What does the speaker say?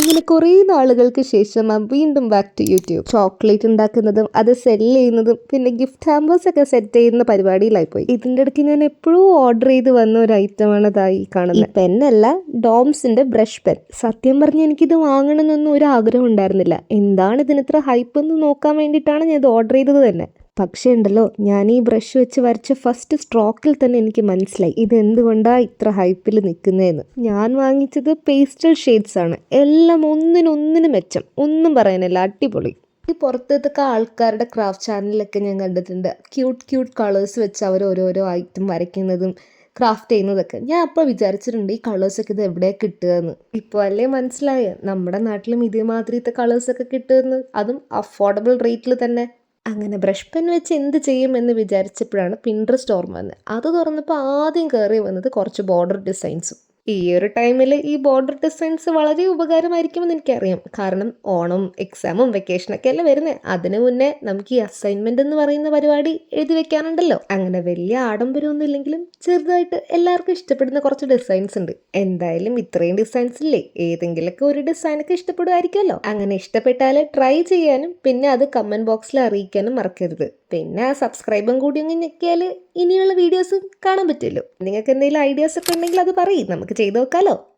അങ്ങനെ കുറേ നാളുകൾക്ക് ശേഷം വീണ്ടും ബാക്ക് ടു യൂട്യൂബ് ചോക്ലേറ്റ് ഉണ്ടാക്കുന്നതും അത് സെൽ ചെയ്യുന്നതും പിന്നെ ഗിഫ്റ്റ് ഹാമ്പേഴ്സ് ഒക്കെ സെറ്റ് ചെയ്യുന്ന പരിപാടിയിലായി പോയി ഇതിന്റെ ഇടയ്ക്ക് ഞാൻ എപ്പോഴും ഓർഡർ ചെയ്ത് വന്ന ഒരു ഐറ്റമാണ് ഇതായി കാണുന്നത് പെന്നല്ല ഡോംസിന്റെ ബ്രഷ് പെൻ സത്യം പറഞ്ഞ് എനിക്കിത് വാങ്ങണമെന്നൊന്നും ഒരു ആഗ്രഹം ഉണ്ടായിരുന്നില്ല. എന്താണ് ഇതിന് ഇത്ര ഹൈപ്പ് എന്ന് നോക്കാൻ വേണ്ടിയിട്ടാണ് ഞാൻ ഇത് ഓർഡർ ചെയ്തത് തന്നെ. പക്ഷേ ഉണ്ടല്ലോ ഞാൻ ഈ ബ്രഷ് വെച്ച് വരച്ച ഫസ്റ്റ് സ്ട്രോക്കിൽ തന്നെ എനിക്ക് മനസ്സിലായി. ഇത് എന്തുകൊണ്ടാണ് ഇത്ര ഹൈപ്പിൽ നിൽക്കുന്നതെന്ന് ഞാൻ വാങ്ങിച്ചത് പേസ്റ്റൽ ഷെയ്ഡ്സ് ആണ്. എല്ലാം ഒന്നിനൊന്നിന് മെച്ചം. ഒന്നും പറയാനില്ല അടിപൊളി. ഈ പുറത്തൊക്കെ ആൾക്കാരുടെ ക്രാഫ്റ്റ് ചാനലിലൊക്കെ ഞാൻ കണ്ടിട്ടുണ്ട്. ക്യൂട്ട് ക്യൂട്ട് കളേഴ്സ് വെച്ച് അവർ ഓരോരോ ഐറ്റം വരയ്ക്കുന്നതും ക്രാഫ്റ്റ് ചെയ്യുന്നതൊക്കെ. ഞാൻ അപ്പോൾ വിചാരിച്ചിട്ടുണ്ട് ഈ കളേഴ്സൊക്കെ ഇത് എവിടെയാണ് കിട്ടുക എന്ന് ഇപ്പോൾ അല്ലേ മനസ്സിലായ? നമ്മുടെ നാട്ടിലും ഇതേമാതിരിത്തെ കളേഴ്സൊക്കെ കിട്ടുമെന്ന് അതും അഫോർഡബിൾ റേറ്റിൽ തന്നെ. അങ്ങനെ ബ്രഷ് പെൻ വെച്ച് എന്ത് ചെയ്യും എന്ന് വിചാരിച്ചപ്പോഴാണ് പിൻട്രസ്റ്റ് ഓർമ്മ വന്നത്. അത് തുറന്നപ്പോൾ ആദ്യം കയറി വന്നത് കുറച്ച് ബോർഡർ ഡിസൈൻസും ഈ ഒരു ടൈമിൽ ഈ ബോർഡർ ഡിസൈൻസ് വളരെ ഉപകാരമായിരിക്കുമെന്ന് എനിക്കറിയാം. കാരണം ഓണം എക്സാമും വെക്കേഷനൊക്കെ അല്ലേ വരുന്നത് അതിനു മുന്നേ നമുക്ക് ഈ അസൈൻമെന്റ് എന്ന് പറയുന്ന പരിപാടി എഴുതി വെക്കാനുണ്ടല്ലോ. അങ്ങനെ വലിയ ആഡംബരമൊന്നും ഇല്ലെങ്കിലും ചെറുതായിട്ട് എല്ലാവർക്കും ഇഷ്ടപ്പെടുന്ന കുറച്ച് ഡിസൈൻസ് ഉണ്ട്. എന്തായാലും ഇത്രയും ഡിസൈൻസ് ഇല്ലേ? ഏതെങ്കിലുമൊക്കെ ഒരു ഡിസൈനൊക്കെ ഇഷ്ടപ്പെടുമായിരിക്കുമല്ലോ. അങ്ങനെ ഇഷ്ടപ്പെട്ടാൽ ട്രൈ ചെയ്യാനും പിന്നെ അത് കമന്റ് ബോക്സിൽ അറിയിക്കാനും മറക്കരുത്. പിന്നെ സബ്സ്ക്രൈബും കൂടി ഒന്ന് ഞെക്കിയാൽ ഇനിയുള്ള വീഡിയോസും കാണാൻ പറ്റുമല്ലോ. നിങ്ങൾക്ക് എന്തെങ്കിലും ഐഡിയാസ് ഒക്കെ ഉണ്ടെങ്കിൽ അത് പറയും. നമുക്ക് ചെയ്തു നോക്കാലോ.